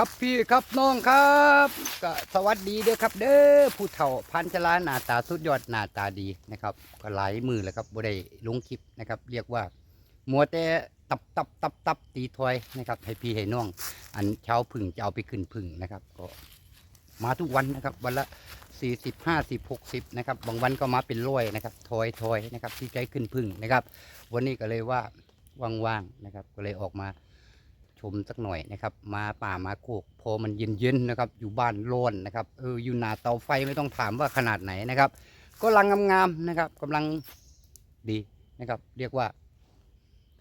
ครับพี่ครับน้องครับก็สวัสดีเด้อครับ เด้อผู้เฒ่าพันชราหน้าตาสุดยอดหน้าตาดีนะครับ ก็หลายมือแล้วครับบ่ได้ลงคลิปนะครับ เรียกว่ามัวแต่ตับตับตับตับตีถอยนะครับให้พี่ให้น้อง อันเช้าพึ่งจะเอาไปขึ้นพึ่งนะครับ ก็มาทุกวันนะครับ วันละสี่สิบห้าสิบหกสิบนะครับบางวันก็มาเป็นร้อยนะครับถอยถอยนะครับที่ใจขึ้นพึ่งนะครับ วันนี้ก็เลยว่าว่างๆนะครับ ก็เลยออกมา มสักหน่อยนะครับ มาป่ามาโคกพอมันเย็นๆนะครับ อยู่บ้านร้อนนะครับเอออยู่หน้าเตาไฟไม่ต้องถามว่าขนาดไหนนะครับก็ลังงามๆนะครับกำลังดีนะครับ เรียกว่า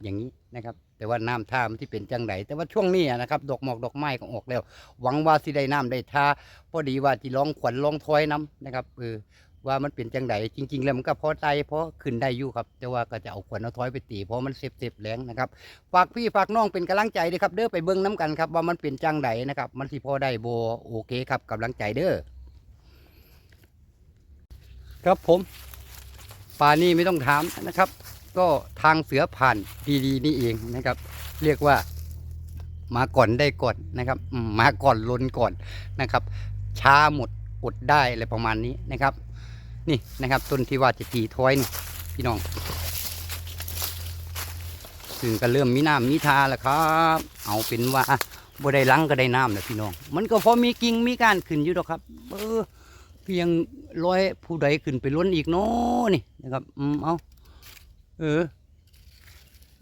อย่างนี้นะครับ แต่ว่าน้ำท่ามันที่เป็นจังไดแต่ว่าช่วงนี้นะครับ ดอกหมอกดอกไม้ก็ออกแล้ว หวังว่าสิได้น้ำได้ท่าพอดีว่าที่ลองขวัญลองทอยน้ำนะครับเออ ว่ามันเป็นจังไดจริง ๆ แล้วมันก็พอใจเพราะขึ้นได้อยู่ครับ แต่ว่าก็จะเอาขวัญเอาทอยไปตีเพราะมันเสพๆแรงนะครับฝากพี่ฝากน้องเป็นกำลังใจด้วยครับ เด้อไปเบิ้งน้ำกันครับว่ามันเป็นจังไดนะครับ มันสิพอได้โบโอเคครับกำลังใจเด้อครับผมป่านี้ไม่ต้องถามนะครับ ก็ทางเสือผ่านดีๆนี่เองนะครับ เรียกว่ามาก่อนได้ก่อนนะครับมาก่อนลนก่อนนะครับ ช้าหมดอดได้อะไรประมาณนี้นะครับ นี่นะครับต้นที่ว่าจะตีท้อยนี่พี่น้องซึ่งก็เริ่มมีน้ำมีทาแล้วครับ เอาเป็นว่าบ่ได้ล้างก็ได้น้ำแล้วพี่น้อง มันก็พอมีกิ่งมีการขึ้นอยู่ดอกครับ เออเพียงร้อยผู้ใดขึ้นไปล้นอีกเนาะนี่นะครับอืมเอาเออ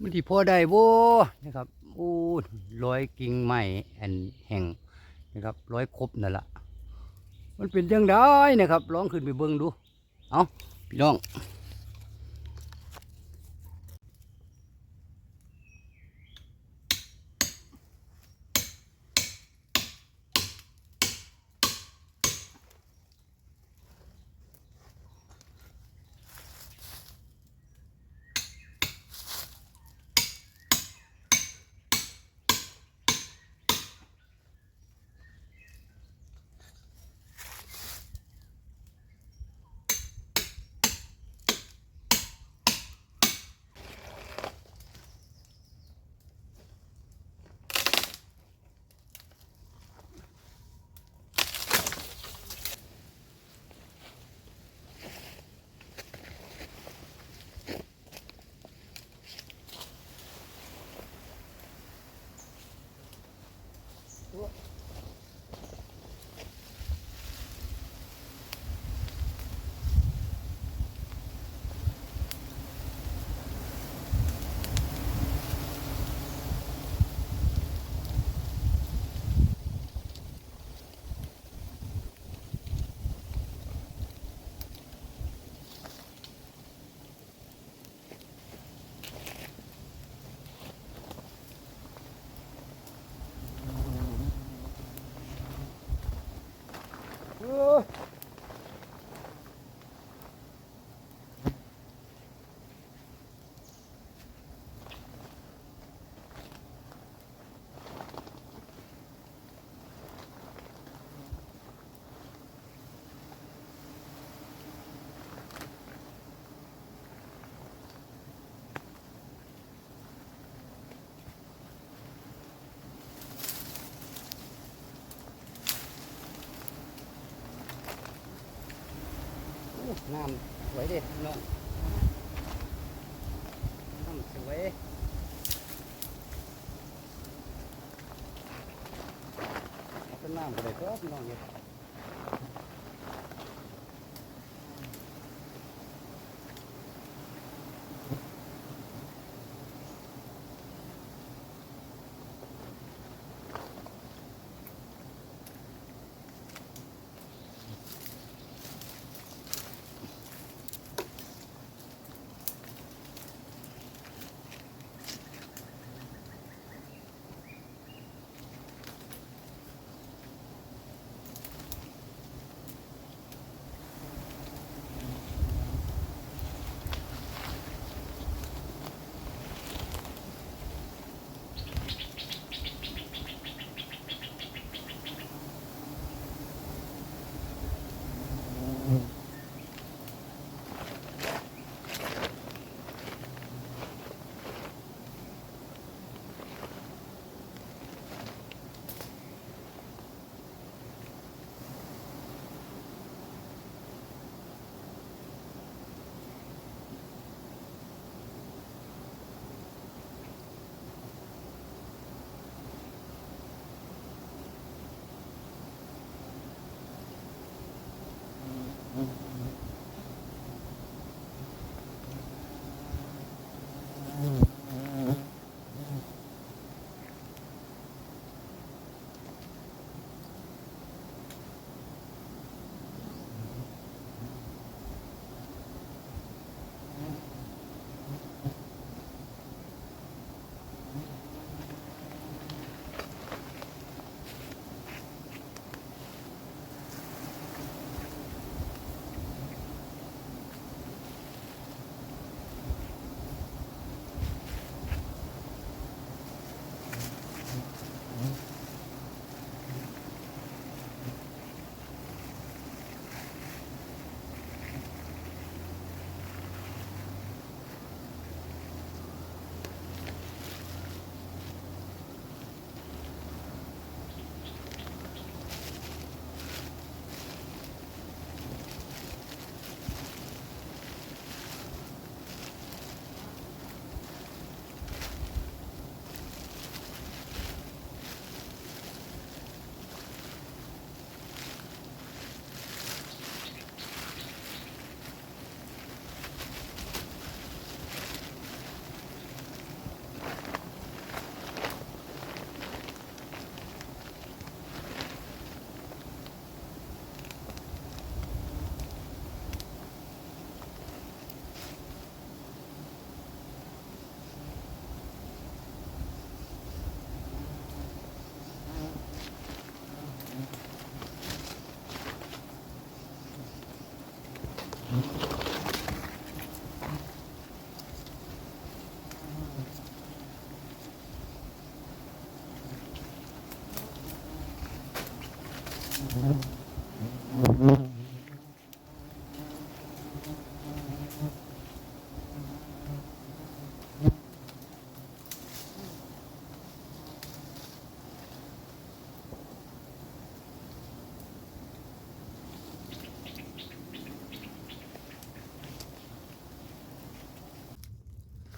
มันที่พอได้บ่นะครับโอ้ร้อยกิ่งไม้แอนแห่งนะครับร้อยครบนั่นละมันเป็นยังไงนะครับลองขึ้นไปเบิ่งดู เอาพี่น้อง เออ น้ำสวยเด็ดน้องน้ำ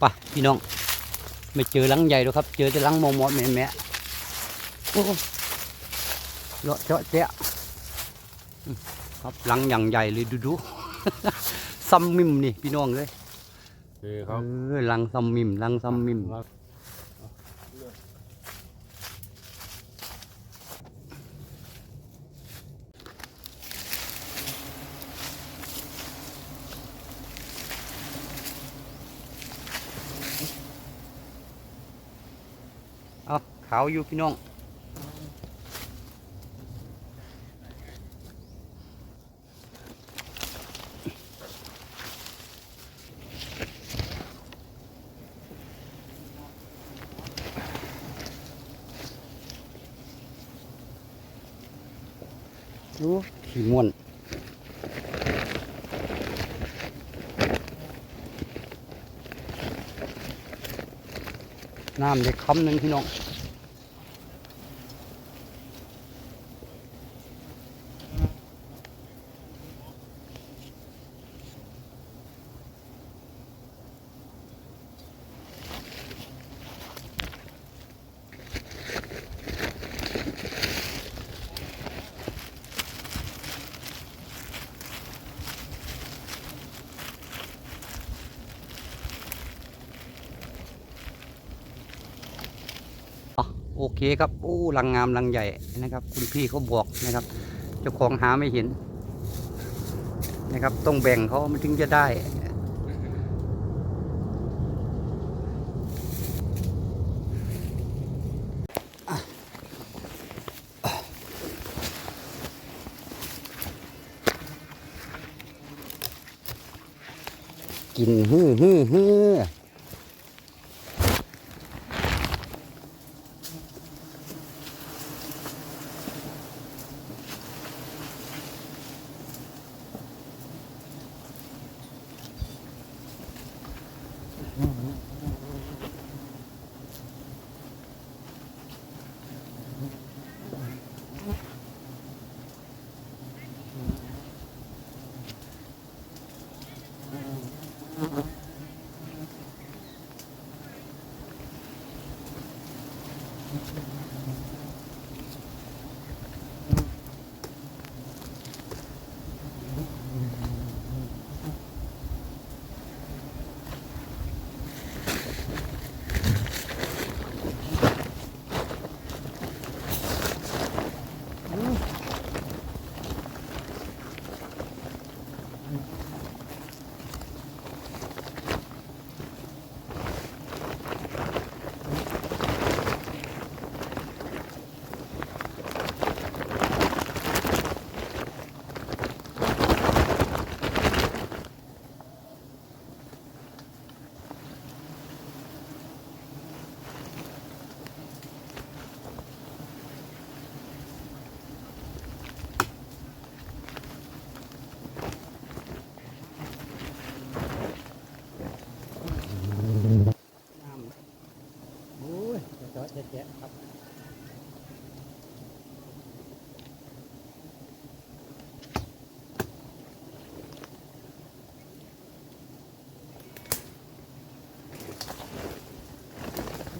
ป็นน้ำอะไรก็พี่น้องเนี่ยไปะพี่น้อง ไม่เจอหลังใหญ่หรอกครับ เจอแต่หลังมอมอแม่แม่โอ้เลาะเจาะเจ๊ะอืมครับหลังอย่างใหญ่เลยดูดูซัมมิมนี่พี่น้องเลยโอเคครับเออหลังซัมมิมหลังซัมมิม ครับ เอา ขาวอยู่พี่น้องดูขี้ม่วนน้ำได้คำหนึ่งพี่น้อง โอเคครับโอ้ลังงามลังใหญ่นะครับ คุณพี่เขาบอกนะครับ เจ้าของหาไม่เห็น นะครับ ต้องแบ่งเขามันถึงจะได้กินฮือฮือฮือ น้ำโอ้ยเจาะ แยะครับ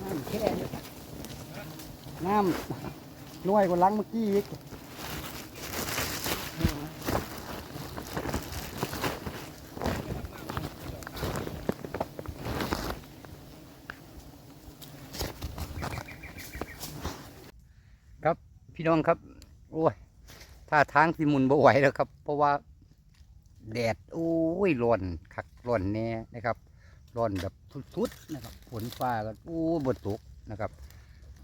น้ำแค่น้ำน้วยกว่าล้างเมื่อกี้อีก พี่น้องครับ โอ้ยถ้าทางสิมุนบ่ไหวแล้วครับ เพราะว่าแดดโอ้ยร้อนคักร้อนแน่นะครับร้อนแบบสุดๆนะครับฝนฟ้าก็โอ้บดตกนะครับ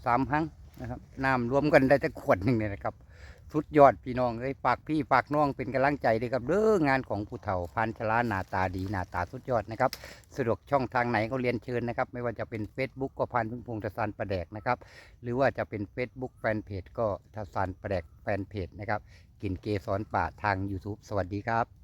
สามครั้งนะครับน้ำรวมกันได้แต่ขวดหนึ่งเนี่ยนะครับ สุดยอดพี่น้องเอ้ยฝากพี่ฝากน้องเป็นกำลังใจด้วยครับเด้องานของผู้เฒ่าพันชลาหน้าตาดีหน้าตาสุดยอดนะครับสะดวกช่องทางไหนก็เรียนเชิญนะครับ ไม่ว่าจะเป็น Facebook ก็พันพึ่งพงทศานประแดกนะครับ หรือว่าจะเป็น Facebook แฟนเพจก็ทศานประแดกแฟนเพจนะครับกินเกสรป่าทาง YouTube สวัสดีครับ